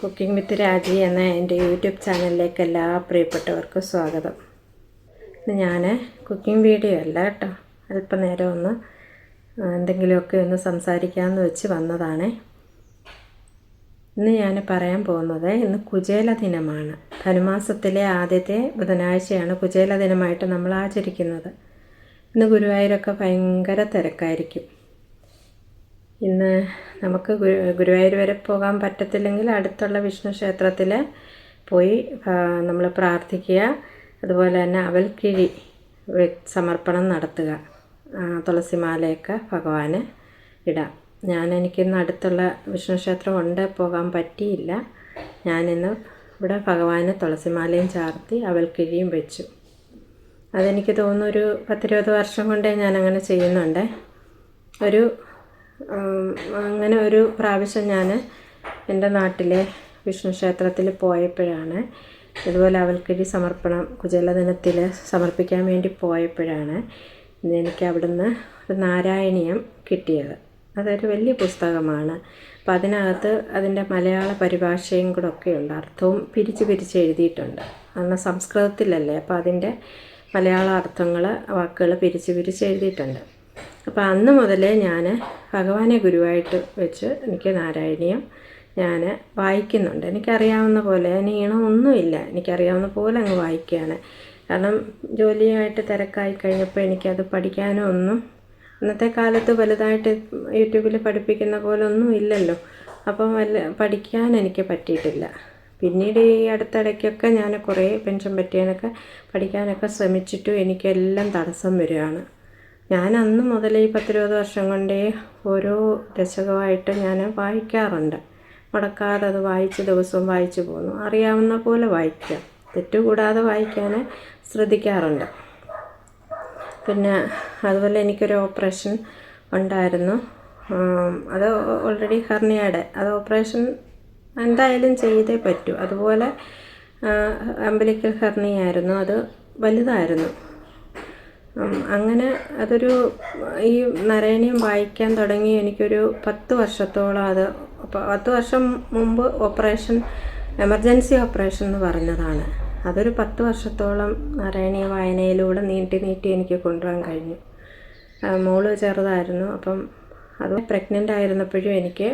Cooking വിത്ത് രാജി എന്ന എന്റെ യൂട്യൂബ് ചാനലിലേക്ക് എല്ലാ പ്രിയപ്പെട്ടവർക്കും സ്വാഗതം. ഇന്ന് ഞാൻ കുക്കിംഗ് വീഡിയോ അല്ല കേട്ടോ. അല്പനേരം ഒന്ന് എന്തെങ്കിലുമൊക്കെ ഒന്ന് സംസാരിക്കാമെന്ന് വെച്ച് വന്നതാണേ. ഇന്ന് ഞാൻ പറയാൻ പോകുന്നത് ഇന്ന് കുചേല ദിനമാണ്. ധനുമാസത്തിലെ ആദ്യത്തെ ബുധനാഴ്ചയാണ് കുചേല ദിനമായിട്ട് നമ്മൾ ആചരിക്കുന്നത്. ഇന്ന് ഗുരുവായൂരൊക്കെ ഭയങ്കര തിരക്കായിരിക്കും. ഇന്ന് നമുക്ക് ഗുരു- ഗുരുവായൂർ വരെ പോകാൻ പറ്റത്തില്ലെങ്കിൽ അടുത്തുള്ള വിഷ്ണു ക്ഷേത്രത്തിൽ പോയി നമ്മൾ പ്രാർത്ഥിക്കുക. അതുപോലെ തന്നെ അവൽക്കിഴി സമർപ്പണം നടത്തുക. തുളസിമാലയൊക്കെ ഭഗവാന് ഇടാം. ഞാൻ എനിക്കിന്ന് അടുത്തുള്ള വിഷ്ണു ക്ഷേത്രം ഉണ്ട് പോകാൻ പറ്റിയില്ല. ഞാനിന്ന് ഇവിടെ ഭഗവാന് തുളസിമാലയും ചാർത്തി അവൽക്കിഴിയും വെച്ചു. അതെനിക്ക് തോന്നുന്നു ഒരു പത്തിരുപത് വർഷം കൊണ്ടേ ഞാൻ അങ്ങനെ ചെയ്യുന്നുണ്ട്. ഒരു അങ്ങനെ ഒരു പ്രാവശ്യം ഞാൻ എന്റെ നാട്ടിലെ വിഷ്ണു ക്ഷേത്രത്തിൽ പോയപ്പോഴാണ് ഇതുപോലെ അവൽക്കിഴി സമർപ്പണം കുചേല ദിനത്തിൽ സമർപ്പിക്കാൻ വേണ്ടി പോയപ്പോഴാണ് എനിക്ക് അവിടുന്ന് ഒരു നാരായണീയം കിട്ടിയത്. അതൊരു വലിയ പുസ്തകമാണ്. അപ്പം അതിനകത്ത് അതിന്റെ മലയാള പരിഭാഷയും കൂടെ ഒക്കെ ഉണ്ട് അർത്ഥവും പിരിച്ച് പിരിച്ച് എഴുതിയിട്ടുണ്ട്. അന്ന് സംസ്കൃതത്തിലല്ലേ അപ്പോൾ അതിന്റെ മലയാള അർത്ഥങ്ങൾ വാക്കുകൾ പിരിച്ച് പിരിച്ച് എഴുതിയിട്ടുണ്ട്. അപ്പോൾ അന്ന് മുതലേ ഞാൻ ഭഗവാനെ ഗുരുവായിട്ട് വെച്ച് എനിക്ക് നാരായണീയം ഞാൻ വായിക്കുന്നുണ്ട്. എനിക്കറിയാവുന്ന പോലെ അതിന് ഈണമൊന്നുമില്ല. എനിക്കറിയാവുന്ന പോലെ അങ്ങ് വായിക്കുകയാണ്. കാരണം ജോലിയായിട്ട് തിരക്കായി കഴിഞ്ഞപ്പോൾ എനിക്കത് പഠിക്കാനോ ഒന്നും ഇന്നത്തെ കാലത്ത് വലുതായിട്ട് യൂട്യൂബിൽ പഠിപ്പിക്കുന്ന പോലെ ഒന്നും ഇല്ലല്ലോ. അപ്പം വല്ല പഠിക്കാൻ എനിക്ക് പറ്റിയിട്ടില്ല. പിന്നീട് ഈ അടുത്തിടയ്ക്കൊക്കെ ഞാൻ കുറേ പെൻഷൻ പറ്റിയാനൊക്കെ പഠിക്കാനൊക്കെ ശ്രമിച്ചിട്ടും എനിക്കെല്ലാം തടസ്സം വരികയാണ്. ഞാൻ അന്ന് മുതൽ ഈ പത്തിരുപത് വർഷം കൊണ്ടേ ഓരോ ദശകമായിട്ട് ഞാൻ വായിക്കാറുണ്ട്. മുടക്കാതെ അത് വായിച്ച് ദിവസവും വായിച്ചു പോകുന്നു. അറിയാവുന്ന പോലെ വായിക്കാം. തെറ്റുകൂടാതെ വായിക്കാൻ ശ്രദ്ധിക്കാറുണ്ട്. പിന്നെ അതുപോലെ എനിക്കൊരു ഓപ്പറേഷൻ ഉണ്ടായിരുന്നു. അത് ഓൾറെഡി ഹെർണിയയുടെ. അത് ഓപ്പറേഷൻ എന്തായാലും ചെയ്തേ പറ്റൂ. അതുപോലെ അമ്പലിക്കൽ ഹെർണിയായിരുന്നു. അത് വലുതായിരുന്നു. അങ്ങനെ അതൊരു ഈ നരേനിയം വായിക്കാൻ തുടങ്ങി എനിക്കൊരു പത്ത് വർഷത്തോളം അത് പത്ത് വർഷം മുമ്പ് ഓപ്പറേഷൻ എമർജൻസി ഓപ്പറേഷൻ എന്ന് പറഞ്ഞതാണ്. അതൊരു പത്ത് വർഷത്തോളം നാരായണീയ വായനയിലൂടെ നീട്ടി നീട്ടി എനിക്ക് കൊണ്ടുപോകാൻ കഴിഞ്ഞു. മോൾ ചെറുതായിരുന്നു അപ്പം അത് പ്രഗ്നന്റ് ആയിരുന്നപ്പോഴും എനിക്ക്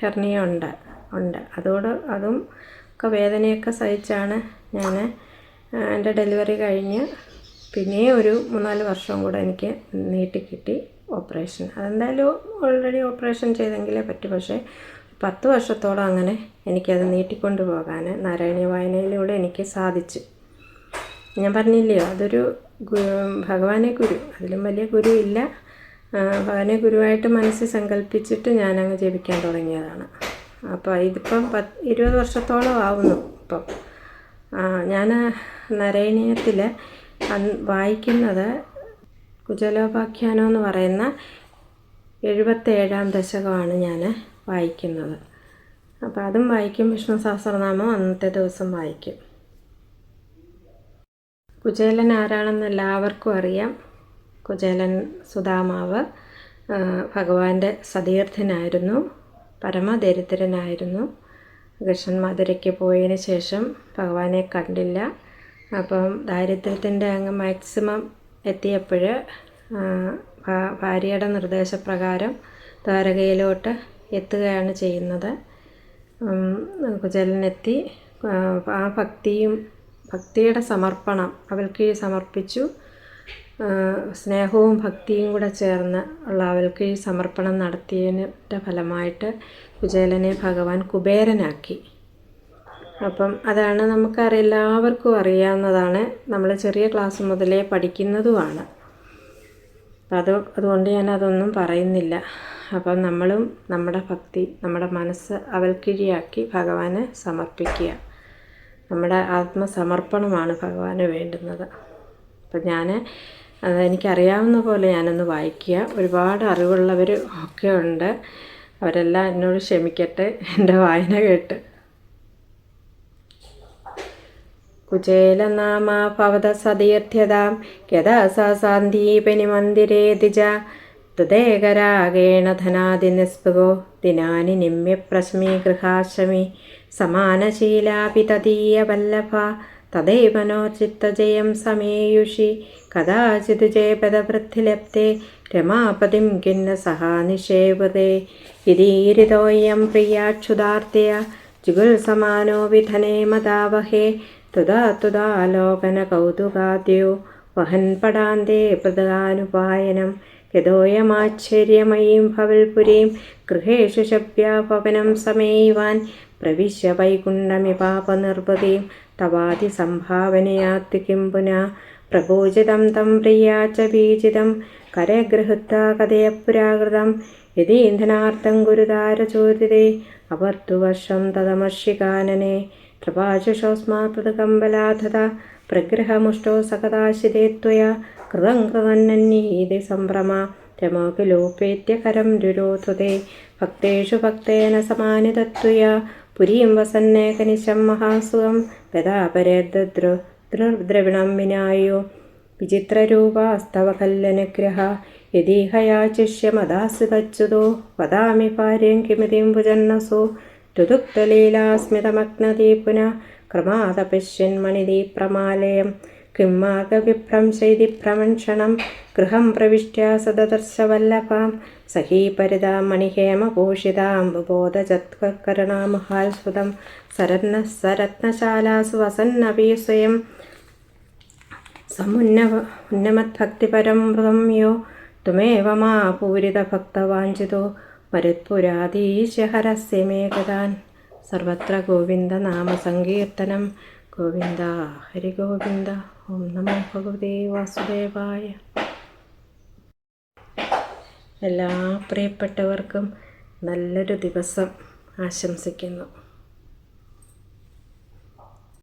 ഹെർണിയ ഉണ്ട് ഉണ്ട്. അതോട് അതും ഒക്കെ വേദനയൊക്കെ സഹിച്ചാണ് ഞാൻ എന്റെ ഡെലിവറി കഴിഞ്ഞ് പിന്നെ ഒരു മൂന്നാൽ വർഷം കൂടെ എനിക്ക് നീട്ടിക്കിട്ടി ഓപ്പറേഷൻ. അതെന്തായാലും ഓൾറെഡി ഓപ്പറേഷൻ ചെയ്തെങ്കിലേ പറ്റൂ. പക്ഷേ പത്ത് വർഷത്തോളം അങ്ങനെ എനിക്കത് നീട്ടിക്കൊണ്ടു പോകാൻ നാരായണീയ വായനയിലൂടെ എനിക്ക് സാധിച്ചു. ഞാൻ പറഞ്ഞില്ലയോ അതൊരു ഭഗവാനെ ഗുരു. അതിലും വലിയ ഗുരു ഇല്ല. ഭഗവാനെ ഗുരുവായിട്ട് മനസ്സിൽ സങ്കല്പിച്ചിട്ട് ഞാനങ്ങ് ജപിക്കാൻ തുടങ്ങിയതാണ്. അപ്പോൾ ഇതിപ്പം പത്ത് ഇരുപത് വർഷത്തോളം ആവുന്നു ഇപ്പം. ഞാൻ നാരായണീയത്തിൽ വായിക്കുന്നത് കുചലോപാഖ്യാനം എന്ന് പറയുന്ന എഴുപത്തേഴാം ദശകമാണ് ഞാൻ വായിക്കുന്നത്. അപ്പോൾ അതും വായിക്കും വിഷ്ണു സഹസ്രനാമം അന്നത്തെ ദിവസം വായിക്കും. കുചേലൻ ആരാണെന്ന് എല്ലാവർക്കും അറിയാം. കുചേലൻ സുധാമാവ് ഭഗവാന്റെ സതീർത്ഥനായിരുന്നു പരമദരിദ്രനായിരുന്നു. കൃഷ്ണൻ മധുരയ്ക്ക് പോയതിന് ശേഷം ഭഗവാനെ കണ്ടില്ല. അപ്പം ദാരിദ്ര്യത്തിന്റെ അങ്ങ് മാക്സിമം എത്തിയപ്പോൾ ഭാര്യയുടെ നിർദ്ദേശപ്രകാരം ദ്വാരകയിലോട്ട് എത്തുകയാണ് ചെയ്യുന്നത്. കുചലിനെത്തി ആ, ഭക്തിയും ഭക്തിയുടെ സമർപ്പണം അവൽക്കിഴി സമർപ്പിച്ചു. സ്നേഹവും ഭക്തിയും കൂടെ ചേർന്ന് ഉള്ള അവൽക്കിഴി സമർപ്പണം നടത്തിയതിന്റെ ഫലമായിട്ട് കുചേലനെ ഭഗവാൻ കുബേരനാക്കി. അപ്പം അതാണ് നമുക്കറിയാം എല്ലാവർക്കും അറിയാവുന്നതാണ്. നമ്മൾ ചെറിയ ക്ലാസ് മുതലേ പഠിക്കുന്നതുമാണ്. അത് അതുകൊണ്ട് ഞാൻ അതൊന്നും പറയുന്നില്ല. അപ്പം നമ്മളും നമ്മുടെ ഭക്തി നമ്മുടെ മനസ്സ് അവൽക്കിഴിയാക്കി ഭഗവാനെ സമർപ്പിക്കുക. നമ്മുടെ ആത്മസമർപ്പണമാണ് ഭഗവാന് വേണ്ടുന്നത്. അപ്പം ഞാൻ എനിക്കറിയാവുന്ന പോലെ ഞാനൊന്ന് വായിക്കുക. ഒരുപാട് അറിവുള്ളവർ ഒക്കെ ഉണ്ട്. അവരെല്ലാം എന്നോട് ക്ഷമിക്കട്ടെ എന്റെ വായന കേട്ട്. കുചേലനാമ ഭവത സതീർത്ഥ്യതാം യഥാ സാ മന്ദിരേ ദിജ തദേകരാഗേണ ധനാദിനിസ്പൃഗോ ദിനാനി നിമ്യപ്രശ്മി ഗൃഹാശ്രമി. സമാനശീലാപി തദീയവല്ലഭ തദൈവ നോ ചിത്തജയം സമേയുഷി. കഥാചിത് ചേപദവൃദ്ധിലപ്തെ രമാപതിം കിന്ന സഹാനിഷേവതേ ഇതീരിതോയം പ്രിയാക്ഷുതാർത്തയ ജുഗുൽസമാനോ വിധനേ മതാവഹേ തുതാ തുതാലോകന കൗതുകാദ്യോ വഹൻ പടാന്തേ പ്രദാനുപായനം യഥോയമാശ്ചര്യമയീം ഭവൽപുരീം ഗൃഹേഷു ശബ്യാപവനം സമേവാൻ പ്രവിശ്യ വൈകുണ്ഠമിപാപനിർവൃതിം തവാതി സംഭാവനയാത്തി കിം പുന പ്രഭോജിതം തം പ്രിയാ ച ബീജിതം കരഗൃഹത്ത കഥയപുരാകൃതം യതീന്ധനാർത്ഥം ഗുരുതാരചോദിതേ അവർത്തുവർഷം വർഷം തദമർഷികാനനെ കൃപാശുഷോസ്മാത് കമ്പലാധത പ്രഗ്രഹമുഷ്ടോ സകദാശിതേ ത്വയാ. കൃതം കൃതന്നീതി സംഭ്രമ രമോകിലോപേത്യകരം രുരോധുതേ. ഭക്തേഷു ഭക്തേന സമാനിതത്വയ പുരീം വസന്നേ കനിശം മഹാസുഖം ദ്രുദ്രവിണം വിനായോ. വിചിത്രരൂപാസ്തവ കല്ലനുഗ്രഹ യദീഹയാചിഷ്യമദാസിതച്യുതോ വദാമി ഭാര്യം കിമിതിം ഭുജന്നസോ രുതുക്തലീലാസ്മിതമഗ്നദീ പുനഃ ക്രമാതപശ്യന്മണിദീ പ്രമാലയം കിംമാകവിഭ്രംശൈതി ഭ്രമൺഷണം ഗൃഹം പ്രവിഷ്ട്യ സദദർശവല്ലഭാം സഹീപരിതാം മണിഹേമഭൂഷിതാം ബോധജത്കരണാമുഹാൽസ്ഫുതം സരത്ന സരത്നശാലാസു വസന്നപി സ്വയം സമുന്നവ ഉന്നമദ്ഭക്തിപരം മൃതം യോ ത്വമേവ മാ പൂരിതഭക്തവാഞ്ചിതോ മരുത്പുരാധീശഹരസ്യ മേഘതാൻ സർവത്ര ഗോവിന്ദനാമസങ്കീർത്തനം ഗോവിന്ദ ഹരി ഗോവിന്ദ ഓം നമോ ഭഗവതേ വാസുദേവായ എല്ലാ പ്രിയപ്പെട്ടവർക്കും നല്ലൊരു ദിവസം ആശംസിക്കുന്നു.